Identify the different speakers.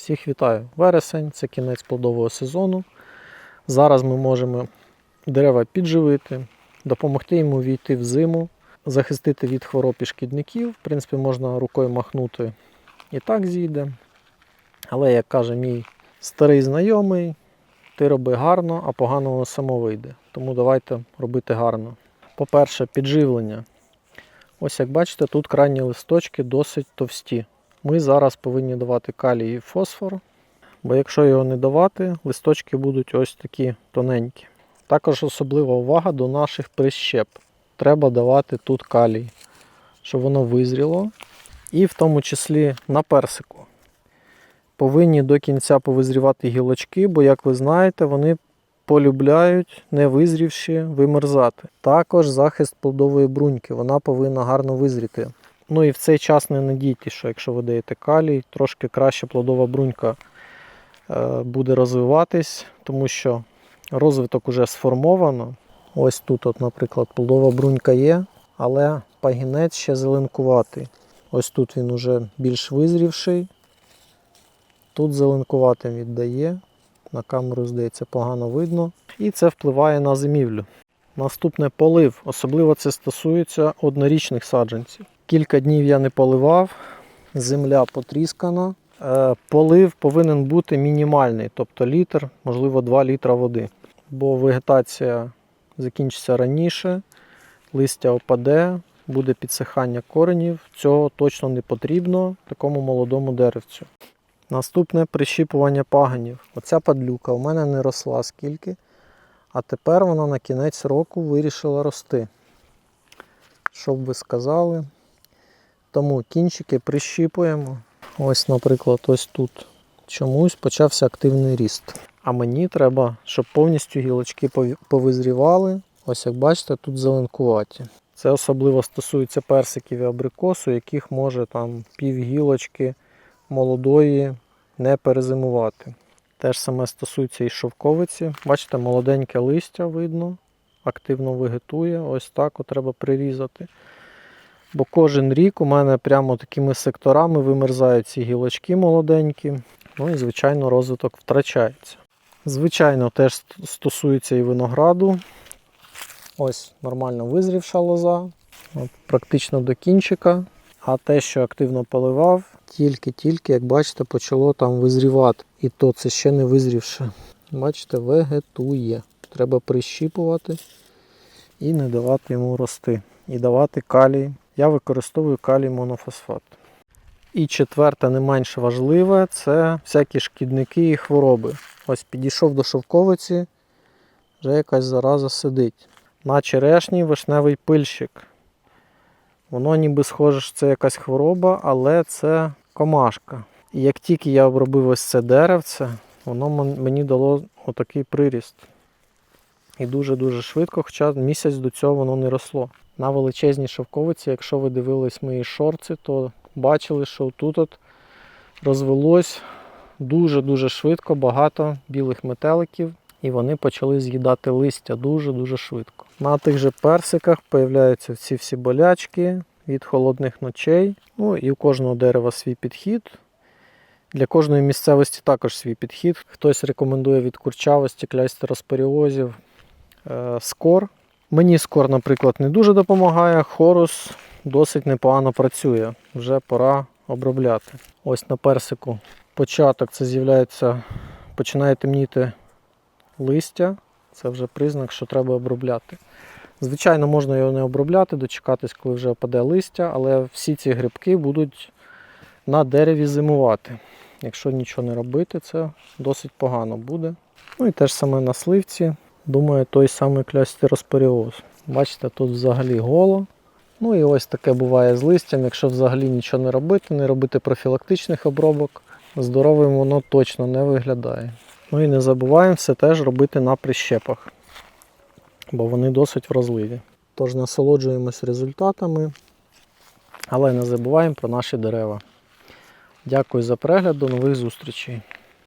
Speaker 1: Всіх вітаю! Вересень це кінець плодового сезону. Зараз ми можемо дерева підживити, допомогти йому війти в зиму, захистити від хвороб і шкідників. В принципі, можна рукою махнути і так зійде. Але, як каже мій старий знайомий, ти роби гарно, а погано воно само вийде. Тому давайте робити гарно. По-перше, підживлення. Ось як бачите, тут крайні листочки досить товсті. Ми зараз повинні давати калій і фосфор, бо якщо його не давати, листочки будуть ось такі тоненькі. Також особлива увага до наших прищеп. Треба давати тут калій, щоб воно визріло. І в тому числі на персику. Повинні до кінця повизрівати гілочки, бо, як ви знаєте, вони полюбляють, не визрівши, вимерзати. Також захист плодової бруньки, вона повинна гарно визріти. Ну і в цей час не надійте, що якщо ви даєте калій, трошки краще плодова брунька е, буде розвиватись, тому що розвиток уже сформовано. Ось тут, от, наприклад, плодова брунька є, але пагінець ще зеленкуватий. Ось тут він уже більш визрівший. Тут зеленкуватим віддає. На камеру, здається, погано видно. І це впливає на зимівлю. Наступне полив. Особливо це стосується однорічних саджанців. Кілька днів я не поливав, земля потріскана. Е, Полив повинен бути мінімальний, тобто літр, можливо, 2 літра води. Бо вегетація закінчиться раніше, листя опаде, буде підсихання коренів. Цього точно не потрібно такому молодому деревцю. Наступне прищіпування пагонів. Оця падлюка у мене не росла скільки, а тепер вона на кінець року вирішила рости. Що б ви сказали? Тому кінчики прищіпуємо. Ось, наприклад, ось тут чомусь почався активний ріст. А мені треба, щоб повністю гілочки повизрівали. Ось як бачите, тут зеленкуваті. Це особливо стосується персиків і абрикосу, яких може там пів гілочки молодої не перезимувати. Те ж саме стосується і шовковиці. Бачите, молоденьке листя видно, активно вегетує. Ось так от треба прирізати. Бо кожен рік у мене прямо такими секторами вимерзають ці гілочки молоденькі. Ну і, звичайно, розвиток втрачається. Звичайно, теж стосується і винограду. Ось нормально визрівша лоза, от, практично до кінчика. А те, що активно поливав, тільки-тільки, як бачите, почало там визрівати. І то це ще не визрівше. Бачите, вегетує. Треба прищіпувати і не давати йому рости. І давати калій. Я використовую калій монофосфат. І четверте, не менш важливе, це всякі шкідники і хвороби. Ось підійшов до шовковиці, вже якась зараза сидить. На черешні вишневий пильщик. Воно ніби схоже, що це якась хвороба, але це комашка. І як тільки я обробив ось це деревце, воно мені дало отакий приріст. І дуже-дуже швидко, хоча місяць до цього воно не росло. На величезній шовковиці, якщо ви дивились мої шорти, то бачили, що тут от розвелось дуже-дуже швидко багато білих метеликів, і вони почали з'їдати листя дуже-дуже швидко. На тих же персиках появляються ці всі болячки від холодних ночей. Ну і у кожного дерева свій підхід. Для кожної місцевості також свій підхід. Хтось рекомендує від курчавості, клястероспоріозів, е, скор. Мені скор, наприклад, не дуже допомагає. Хорус досить непогано працює. Вже пора обробляти. Ось на персику початок це з'являється, починає темніти листя. Це вже признак, що треба обробляти. Звичайно, можна його не обробляти, дочекатись, коли вже опаде листя, але всі ці грибки будуть на дереві зимувати. Якщо нічого не робити, це досить погано буде. Ну і те ж саме на сливці. Думаю, той самий клястероспоріоз. Бачите, тут взагалі голо. Ну і ось таке буває з листям. Якщо взагалі нічого не робити, не робити профілактичних обробок, здоровим воно точно не виглядає. Ну і не забуваємо все теж робити на прищепах, бо вони досить вразливі. Тож насолоджуємось результатами, але не забуваємо про наші дерева. Дякую за перегляд, до нових зустрічей.